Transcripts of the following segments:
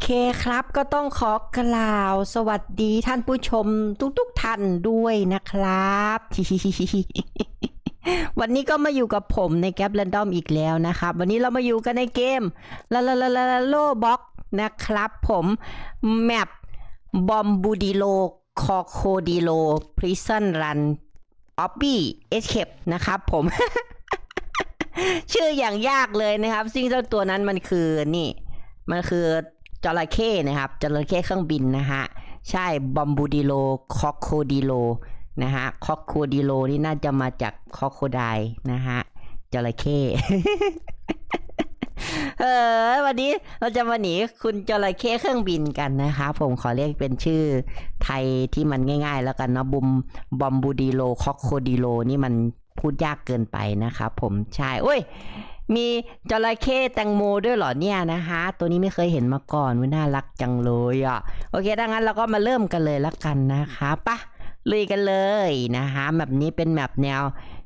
เคครับก็ต้องขอกล่าวสวัสดีท่านผู้ชมทุกๆท่านด้วยนะครับ วันนี้ก็มาอยู่กับผมในแก p แ a นดอมอีกแล้วนะครับ วันนี้เรามาอยู่กันในเกมลาลาลาลาโลบ็อกนะครับ ผมแมปบอมบูดิโลคอโคดิโลพริซันรันออบบี้เอสเคปนะครับผมชื่ออย่างยากเลยนะครับ ซึ่งเจ้าตัวนั้นมันคือนี่ มันคือ จระเข้นะครับจระเข้เครื่องบินนะฮะใช่บอมบูดิโลคอโคดิโลนะฮะคอโคดิโลนี่น่าจะมาจากคอโคไดนะฮะจระเข้เออวันนี้เราจะมาหนีคุณจระเข้เครื่องบินกันนะคะผมขอเรียกเป็นชื่อไทยที่มันง่าย ๆ แล้วกันเนาะบุมบอมบูดิโลคอโคดิโลนี่มันพูดยากเกินไปนะครับผมใช่โอ้ย มีจระเข้แตงโมด้วยเหรอเนี่ยนะคะ ตัวนี้ไม่เคยเห็นมาก่อนวิน่ารักจังเลยอะโอเคดังนั้นเราก็มาเริ่มกันเลยละกันนะคะปะลุยกันเลยนะคะแบบนี้เป็นแมปแนว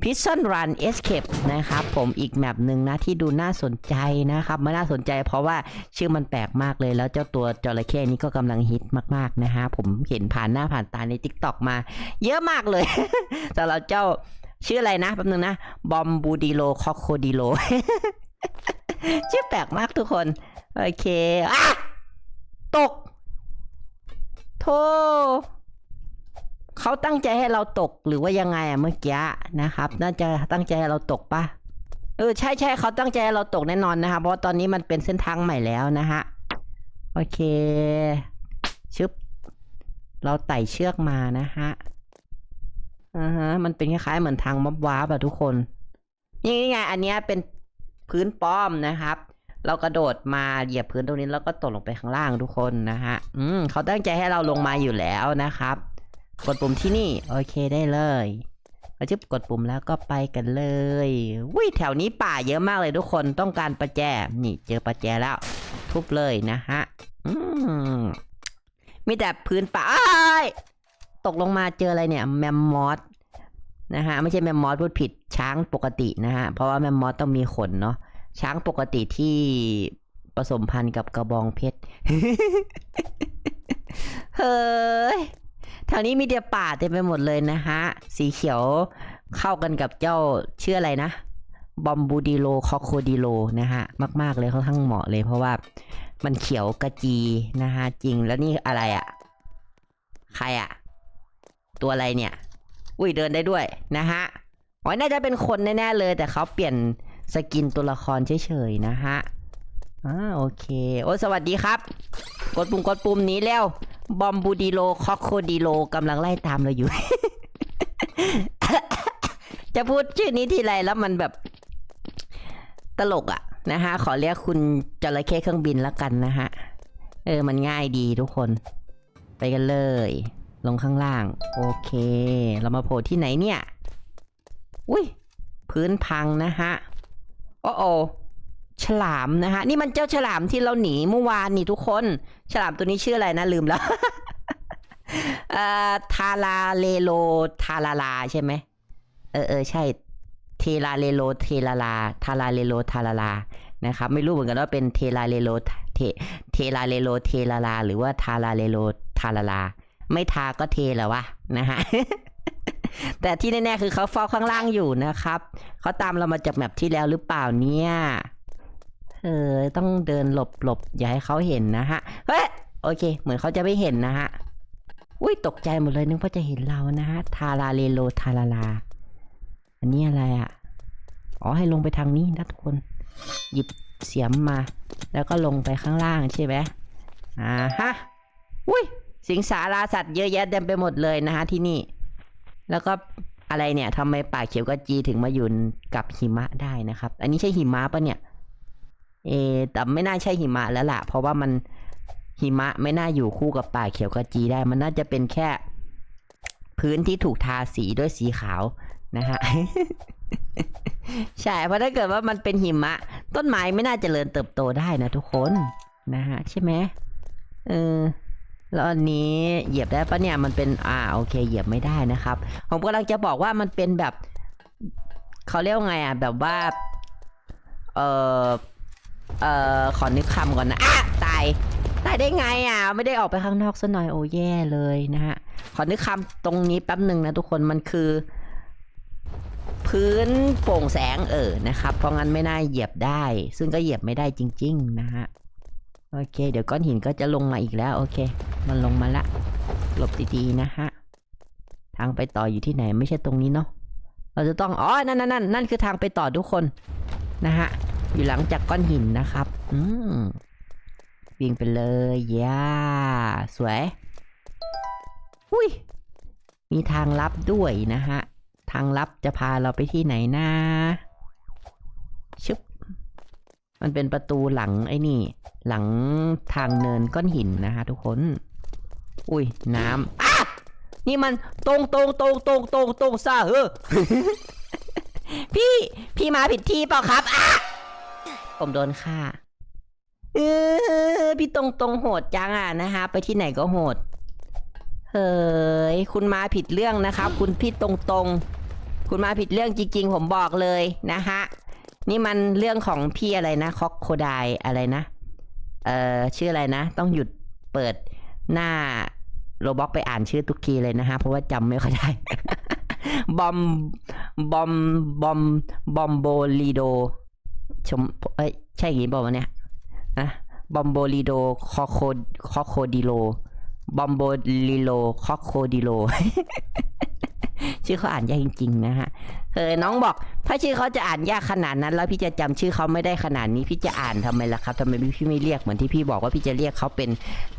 Prison Run Escape นะครับผมอีกแมปหนึ่งนะที่ดูน่าสนใจนะครับมันน่าสนใจเพราะว่าชื่อมันแปลกมากเลยแล้วเจ้าตัวจระเข้นี้ก็กำลังฮิตมากๆนะฮะผมเห็นผ่านหน้าผ่านตาใน Tik t o อกมา เยอะมากเลย แต่เราเจ้า ชื่ออะไรนะแป๊บนึงนะ บอมบูดิโลคอโคดิโล ชื่อแปลกมากทุกคน โอเคอะตกโธ่เขาตั้งใจให้เราตกหรือว่ายังไงอะเมื่อกี้นะครับ น่าจะตั้งใจให้เราตกปะเออใช่ใช่เขาตั้งใจให้เราตกแน่นอนนะครับเพราะตอนนี้มันเป็นเส้นทางใหม่แล้วนะฮะโอเค ชึบ เราไต่เชือกมานะฮะ อ่าฮะ มันเป็นคล้ายๆเหมือนทางม็อบวาร์ปอะทุกคน นี่ไง อันเนี้ยเป็นพื้นป้อมนะครับ เรากระโดดมาเหยียบพื้นตรงนี้แล้วก็ตกลงไปข้างล่างทุกคนนะฮะ อืมเขาตั้งใจให้เราลงมาอยู่แล้วนะครับ กดปุ่มที่นี่ โอเคได้เลยเราจะกดปุ่มแล้วก็ไปกันเลยวิแถวนี้ป่าเยอะมากเลยทุกคนต้องการประแจ นี่เจอประแจแล้ว ทุบเลยนะฮะ อืมมีแต่พื้นป่าอ้าย ตกลงมาเจออะไรเนี่ยแมมมอสนะฮะไม่ใช่แมมมอสพูดผิดช้างปกตินะฮะเพราะว่าแมมมอสต้องมีขนเนาะช้างปกติที่ผสมพันธุ์กับกระบองเพชรเฮ้ยแถวนี้มีเดียป่าเต็มไปหมดเลยนะฮะ สีเขียวเข้ากันกับเจ้าชื่ออะไรนะ บอมบูดิโลคอโคดิโลนะฮะ มาก ๆ เลยค่อนข้างเหมาะเลย เพราะว่ามันเขียวกระจีนะฮะ จริงแล้วนี่อะไรอะ่ะ ใครอะ่ะ ตัวอะไรเนี่ย อุ้ยเดินได้ด้วยนะฮะอ๋อน่าจะเป็นคนแน่ๆเลย แต่เขาเปลี่ยนสกินตัวละครเฉยๆนะฮะอ่าโอเค โอ้สวัสดีครับ กดปุ่มกดปุ่มนี้แล้ว บอมบูดิโลคอโคดิโลกำลังไล่ตามเราอยู่ จะพูดชื่อนี้ทีไรแล้วมันแบบตลกอะนะฮะ ขอเรียกคุณจระเข้เครื่องบินแล้วกันนะฮะ เออ มันง่ายดีทุกคน ไปกันเลย ลงข้างล่าง โอเค เรามาโผล่ที่ไหนเนี่ย อุ้ย พื้นพังนะฮะ โอ้โอฉลามนะฮะ นี่มันเจ้าฉลามที่เราหนีเมื่อวานนี่ทุกคน ฉลามตัวนี้ชื่ออะไรนะลืมแล้วเอ่อทาราเลโลทาราลาใช่ไหมเออเออใช่เทราเลโลเทราลาทาราเลโลทาราลานะครับไม่รู้เหมือนกันว่าเป็นเทราเลโลเทเทราเลโลเทราลา หรือว่าทาราเลโลทาราลา ไม่ทาก็เทแหละวะนะฮะแต่ที่แน่ๆคือเขาเฝ้าข้างล่างอยู่นะครับเขาตามเรามาจากแมปที่แล้วหรือเปล่าเนี่ยเออต้องเดินหลบหลบอย่าให้เขาเห็นนะฮะเฮ้ยโอเค เหมือนเขาจะไม่เห็นนะฮะอุ้ยตกใจหมดเลยนึกว่าจะเห็นเรานะฮะทาราเลโลทาราลา อันนี้อะไรอะ่ะอ๋อให้ลงไปทางนี้นะทุกคน หยิบเสียมมา แล้วก็ลงไปข้างล่างใช่ไหมอ่าฮะอุ้ย สิงสาราสัตว์เยอะแยะเต็มไปหมดเลยนะฮะที่นี่ แล้วก็อะไรเนี่ยทำไมป่าเขียวกระจีถึงมาอยู่กับหิมะได้นะครับ อันนี้ใช่หิมะปะเนี่ย เอแต่ไม่น่าใช่หิมะแล้วล่ะ เพราะว่ามันหิมะไม่น่าอยู่คู่กับป่าเขียวกระจีได้ มันน่าจะเป็นแค่ พื้นที่ถูกทาสีด้วยสีขาวนะฮะใช่เพราะถ้าเกิดว่ามันเป็นหิมะ ต้นไม้ไม่น่าจเจริญเติบโตได้นะทุกคนนะฮะใช่ไหมเออ แล้วอันนี้เหยียบได้ปะเนี่ยมันเป็นอ่าโอเค เหยียบไม่ได้นะครับ ผมกำลังจะบอกว่ามันเป็นแบบเขาเรียกว่าไงอะแบบว่าเออเออขอนึกคำก่อนนะอะตายตายได้ไงอะ ไม่ได้ออกไปข้างนอกซะหน่อยโอ้แย่เลยนะฮะขอนึกคำตรงนี้แป๊บหนึ่งนะทุกคนมันคือ พื้นโปร่งแสงเออนะครับ เพราะงั้นไม่น่าเหยียบได้ ซึ่งก็เหยียบไม่ได้จริง ๆ นะฮะ โอเค เดี๋ยวก้อนหินก็จะลงมาอีกแล้ว โอเค มันลงมาละ หลบดีๆนะฮะ ทางไปต่ออยู่ที่ไหนไม่ใช่ตรงนี้เนาะ เราจะต้อง อ๋อ นั่นนั่นนั่นนั่นคือทางไปต่อทุกคนนะฮะ อยู่หลังจากก้อนหินนะครับ อืมวิ่งไปเลยย่าสวยอุ้ย มีทางลับด้วยนะฮะ ทางลับจะพาเราไปที่ไหนนะ ชึบ มันเป็นประตูหลังไอ้นี่ หลังทางเนินก้อนหินนะฮะทุกคน อุ้ยน้ำอะนี่มันตรงตรงตรงตรงตรงตรงซาเออพี่พี่มาผิดที่เปล่าครับอะผมโดนฆ่าเออพี่ตรงตรงโหดจังอะนะฮะไปที่ไหนก็โหด เฮ้ยคุณมาผิดเรื่องนะครับ คุณพี่ตรงตรงคุณมาผิดเรื่องจริงๆ ผมบอกเลยนะฮะ นี่มันเรื่องของพี่อะไรนะคอกโคไดอะไรนะ เอ่อชื่ออะไรนะ ต้องหยุดเปิดหน้าโรบ็อกไปอ่านชื่อทุกทีเลยนะฮะ เพราะว่าจำไม่ค่อยได้ บอม บอม บอม บอมโบลีโด ชม เอ้ย ใช่อย่างนี้บอกว่าวะเนี่ยนะบอมโบลีโดคอโคคอโคดิโล บอมโบลิโลคอโคดิโล ชื่อเขาอ่านยากจริงๆนะฮะเออน้องบอก ถ้าชื่อเขาจะอ่านยากขนาดนั้น แล้วพี่จะจำชื่อเขาไม่ได้ขนาดนี้ พี่จะอ่านทำไมล่ะครับทำไมพี่ไม่เรียกเหมือนที่พี่บอกว่าพี่จะเรียกเขาเป็น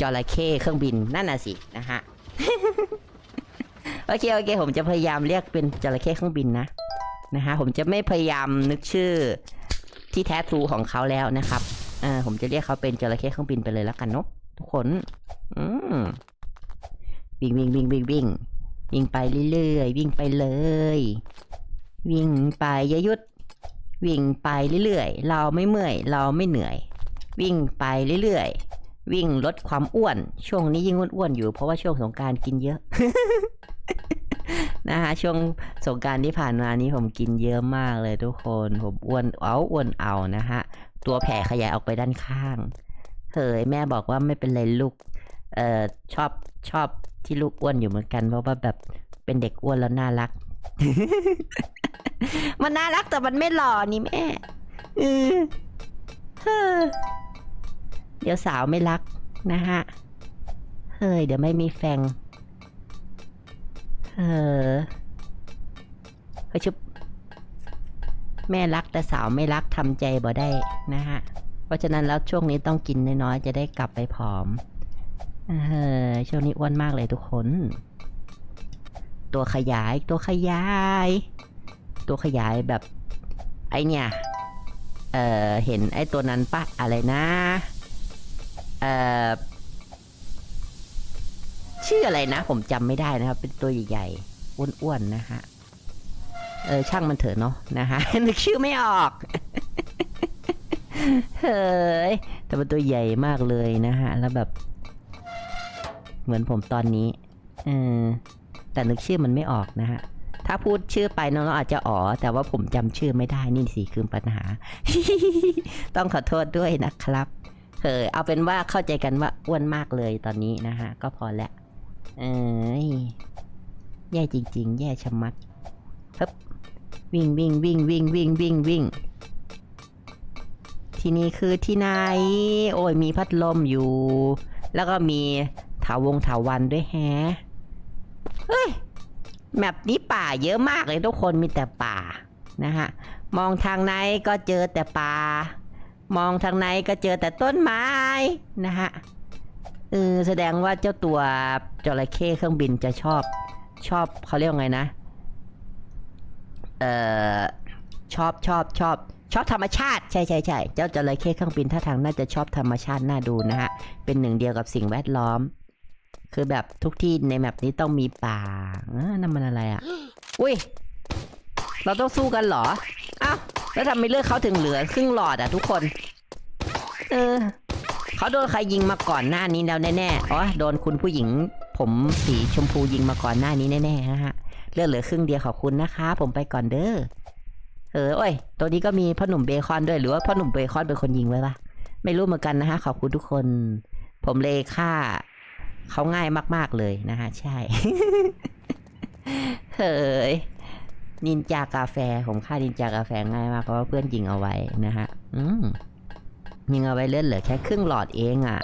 จระเข้เครื่องบินนั่นน่ะสินะฮะโอเคโอเค ผมจะพยายามเรียกเป็นจระเข้เครื่องบินนะนะฮะผมจะไม่พยายามนึกชื่อที่แท้ทรูของเขาแล้วนะครับเออผมจะเรียกเขาเป็นจระเข้เครื่องบินไปเลยแล้วกันเนาะทุกคน อืมวิ่งวิ่งวิ่งวิ่งวิ่ง วิ่งไปเรื่อยๆ วิ่งไปเลย วิ่งไปอย่าหยุด วิ่งไปเรื่อยๆ เราไม่เมื่อย เราไม่เหนื่อย วิ่งไปเรื่อยๆ วิ่งลดความอ้วน ช่วงนี้ยิ่งอ้วนๆอยู่เพราะว่าช่วงสงการกินเยอะนะฮะช่วงสงการที่ผ่านมานี้ผมกินเยอะมากเลยทุกคนผมอ้วนเอาอ้วนเอานะฮะตัวแผ่ขยายออกไปด้านข้างเฮ้ยแม่บอกว่าไม่เป็นไรลูกเอ่อชอบชอบ ที่ลูกอ้วนอยู่เหมือนกัน เพราะว่าแบบเป็นเด็กอ้วนแล้วน่ารัก มันน่ารักแต่มันไม่หล่อนี่แม่เออเฮ้อเดี๋ยวสาวไม่รักนะฮะ เฮ้ย เดี๋ยวไม่มีแฟงเออเฮ้ยชุบแม่รักแต่สาวไม่รักทำใจบ่ได้นะฮะ เพราะฉะนั้นแล้วช่วงนี้ต้องกินน้อยๆ จะได้กลับไปผอม เออช่วงนี้อ้วนมากเลยทุกคน ตัวขยายตัวขยาย ตัวขยายแบบ ไอเนี่ย เออเห็นไอตัวนั้นปะอะไรนะ เออชื่ออะไรนะ ผมจำไม่ได้นะครับ เป็นตัวใหญ่ๆอ้วนๆนะฮะเออช่างมันเถอะเนาะนะฮะนึกชื่อไม่ออกเฮ้ยแต่เป็นตัวใหญ่มากเลยนะฮะ แล้วแบบ เหมือนผมตอนนี้ เออ แต่นึกชื่อมันไม่ออกนะฮะ ถ้าพูดชื่อไปน้องๆอาจจะอ๋อ แต่ว่าผมจำชื่อไม่ได้นี่สิคือปัญหา ต้องขอโทษด้วยนะครับเออเอาเป็นว่าเข้าใจกันว่าอ้วนมากเลยตอนนี้นะฮะ ก็พอแล้วเอ้ยแย่จริง ๆ แย่ชะมัดฮึบวิ่งวิ่งวิ่งวิ่งวิ่งวิ่งวิ่งที่นี่คือที่ไหน โอ้ยมีพัดลมอยู่ แล้วก็มี ถาวงถาวันด้วยแฮะเฮ้ยแมปนี้ป่าเยอะมากเลยทุกคนมีแต่ป่านะฮะมองทางไหนก็เจอแต่ป่า มองทางไหนก็เจอแต่ต้นไม้นะฮะเออแสดงว่าเจ้าตัวจระเข้เครื่องบินจะชอบชอบเขาเรียกว่าไงนะเออชอบชอบชอบชอบธรรมชาติใช่ใช่ใช่เจ้าจระเข้เครื่องบินท่าทางน่าจะชอบธรรมชาติน่าดูนะฮะเป็นหนึ่งเดียวกับสิ่งแวดล้อม คือแบบทุกที่ในแมปนี้ต้องมีป่าอ้อนั่นมันอะไรอะ อุ้ย เราต้องสู้กันเหรอ อ้าว แล้วทำไมเลือดเขาถึงเหลือ ครึ่งหลอดอะทุกคน เออ เขาโดนใครยิงมาก่อนหน้านี้แล้วแน่ๆ อ๋อ โดนคุณผู้หญิง ผมสีชมพูยิงมาก่อนหน้านี้แน่ๆนะฮะ เลือดเหลือครึ่งเดียวขอบคุณนะคะ ผมไปก่อนเด้อ เออ โอ้ย ตัวนี้ก็มีพ่อหนุ่มเบคอนด้วย หรือว่าพ่อหนุ่มเบคอนเป็นคนยิงไว้ปะไม่รู้เหมือนกันนะฮะ ขอบคุณทุกคน ผมเลยฆ่า เขาง่ายมาก ๆ เลยนะฮะ ใช่ เฮ้ย นินจากาแฟ ผมฆ่านินจากาแฟง่ายมากเพราะว่าเพื่อนยิงเอาไว้นะฮะ อืมยิงเอาไว้เลื่อนเหลือแค่ครึ่งหลอดเองอะ่ะ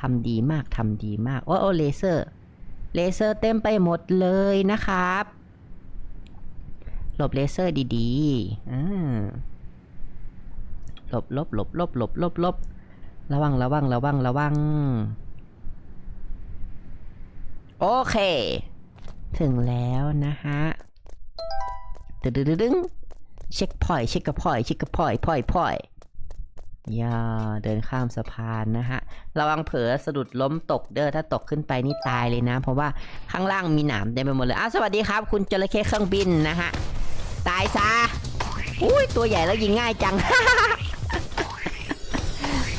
ทำดีมากทำดีมาก โอ้โอ้เลเซอร์ เลเซอร์เต็มไปหมดเลยนะครับ หลบเลเซอร์ดีๆอ่าหลบหลบหลบหลบหลบหลบหลบระวังระวังระวังระวัง โอเค ถึงแล้วนะฮะตึดึดึงเช็คพอยเช็คกระพอยเช็คกระพอยพอยพอยย่าเดินข้ามสะพานนะฮะ ระวังเผลอสะดุดล้มตกเด้อ ถ้าตกขึ้นไปนี่ตายเลยนะ เพราะว่าข้างล่างมีหนามเต็มไปหมดเลย อ้าว สวัสดีครับ คุณจระเข้เครื่องบินนะฮะ ตายซะ อุ้ย ตัวใหญ่แล้วยิงง่ายจัง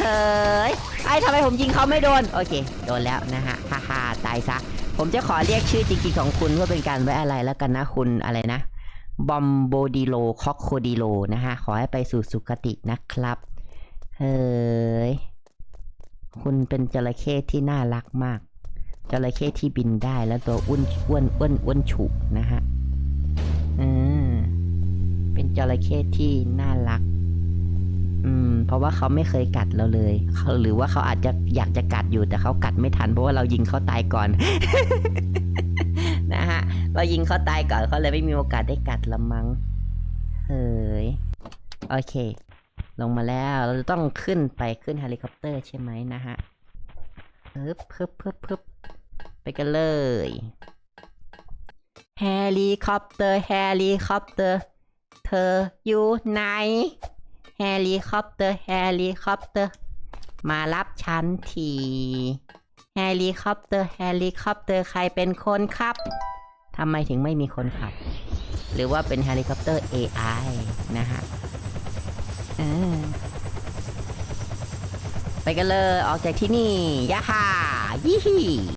เฮ้ย ไอ้ทำไมผมยิงเขาไม่โดน โอเค โดนแล้วนะฮะ ฮ่าฮ่าตายซะ ผมจะขอเรียกชื่อจริงๆของคุณเพื่อเป็นการไว้อะไรแล้วกันนะคุณอะไรนะบอมโบดีโลคอกโคดีโลนะฮะขอให้ไปสู่สุคตินะครับ เฮ้ย คุณเป็นจระเข้ที่น่ารักมาก จระเข้ที่บินได้แล้วตัวอ้วนอ้วนอ้วนอ้วนฉุกนะฮะเออเป็นจระเข้ที่น่ารัก อืม เพราะว่าเขาไม่เคยกัดเราเลยเขาหรือว่าเขาอาจจะอยากจะกัดอยู่แต่เขากัดไม่ทัน เพราะว่าเรายิงเขาตายก่อน นะฮะ เรายิงเขาตายก่อนเขาเลยไม่มีโอกาสได้กัดละมั้งเฮ้ยโอเค ลงมาแล้วเราจะต้องขึ้นไปขึ้นเฮลิคอปเตอร์ใช่ไหมนะฮะปึ๊บปึ๊บปึ๊บปึ๊บไปกันเลยเฮลิคอปเตอร์เฮลิคอปเตอร์ เธออยู่ไหน เฮลิคอปเตอร์เฮลิคอปเตอร์ มารับฉันทีเฮลิคอปเตอร์เฮลิคอปเตอร์ใครเป็นคนขับทำไมถึงไม่มีคนขับ หรือว่าเป็นเฮลิคอปเตอร์ AI นะฮะไปกันเลย ออกจากที่นี่ยะฮ่ายี่ฮี